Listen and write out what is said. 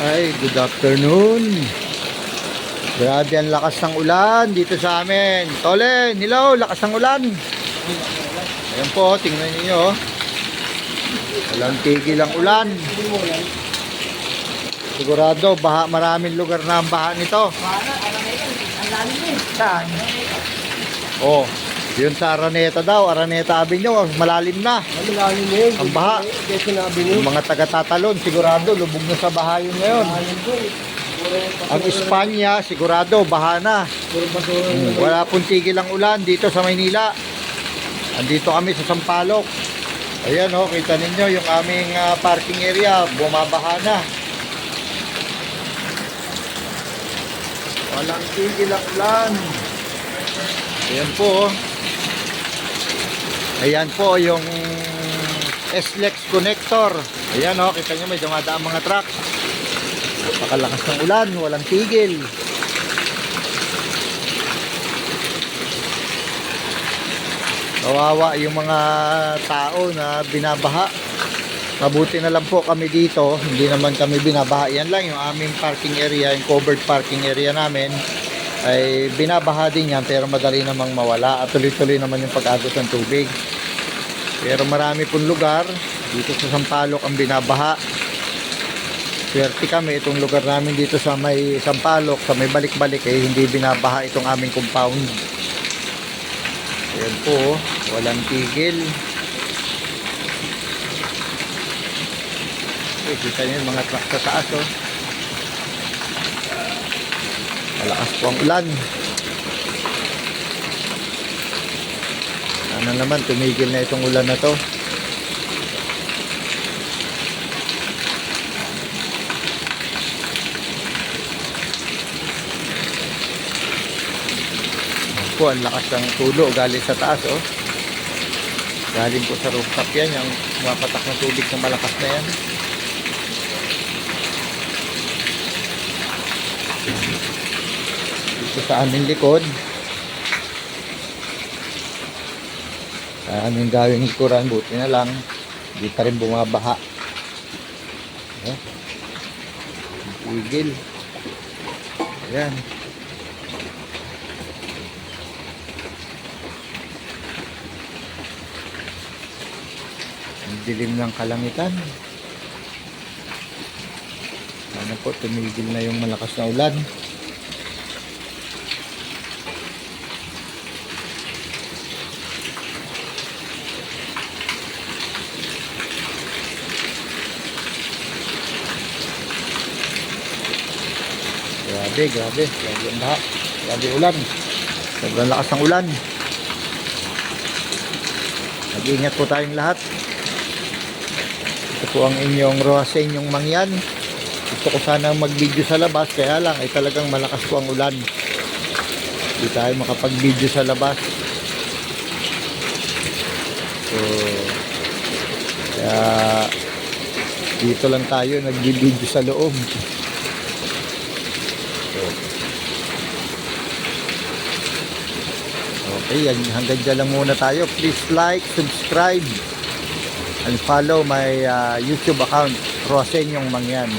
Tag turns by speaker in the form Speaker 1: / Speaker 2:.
Speaker 1: Ay, good afternoon. Grabe ang lakas ng ulan dito sa amin. Tole, nilaw, lakas ng ulan. Ayan po, tingnan niyo. oh. Walang tigil ang ulan. Sigurado, baha, maraming lugar na ang baha nito. Saan? Oh, yun sa Araneta daw. Araneta Avenue, malalim na.
Speaker 2: Malalim na yun.
Speaker 1: Ang baha.
Speaker 2: Kaya sinabi niyo.
Speaker 1: Yung mga taga-tatalon, sigurado, lubog na sa baha yun ngayon.
Speaker 2: Puro
Speaker 1: Ang Espanya, sigurado, baha na. Hmm, Wala pong tigil ang ulan dito sa Maynila. Andito kami sa Sampaloc. Ayan oh, kita ninyo yung aming ah, parking area, bumabaha na. Walang tigil ang ulan. Ayan po. oh. Ayan po yung SLEX connector. Ayan oh, kita nyo may dumadaang mga truck. Napakalakas ng ulan, walang tigil. Kawawa yung mga tao na binabaha. Mabuti na lang po kami dito, hindi naman kami binabaha. Yan lang yung aming parking area, yung covered parking area namin ay binabaha din yan pero madali namang mawala at tuloy-tuloy naman yung pag-agos ng tubig. Pero marami pong lugar dito sa Sampaloc ang binabaha. Swerte kami itong lugar namin dito sa may Sampaloc, sa may balik-balik eh hindi binabaha itong aming compound. Ayan po, walang tigil. Okay, kita yung mga truck sa taas oh. Malakas po ang ulan. Sana naman tumigil na itong ulan na to. Po, ang lakas ng tulo galing sa taas oh. Galing po sa rooftop yan, yung mapatak ng tubig na malakas na yan. Dito sa aming likod. Sa aming gawing likuran, buti na lang. Hindi pa rin bumabaha. Ang Tigil. Ayan. Ang dilim ng kalangitan. Sana po tumigil na yung malakas na ulan. Grabe, grabe. Grabe ang baha. Grabe ulan. Sobrang lakas ng ulan. Mag-ingat po tayong lahat. Ito po ang inyong Roasen yung mangyan. Gusto ko sana mag-video sa labas. Kaya lang ay talagang malakas po ang ulan. Hindi tayo makapag-video sa labas. So, kaya dito lang tayo nag-video sa loob. Okay, hanggang dyan lang muna tayo. Please like, subscribe, and follow my uh, YouTube account, Rosenyong Mangyan.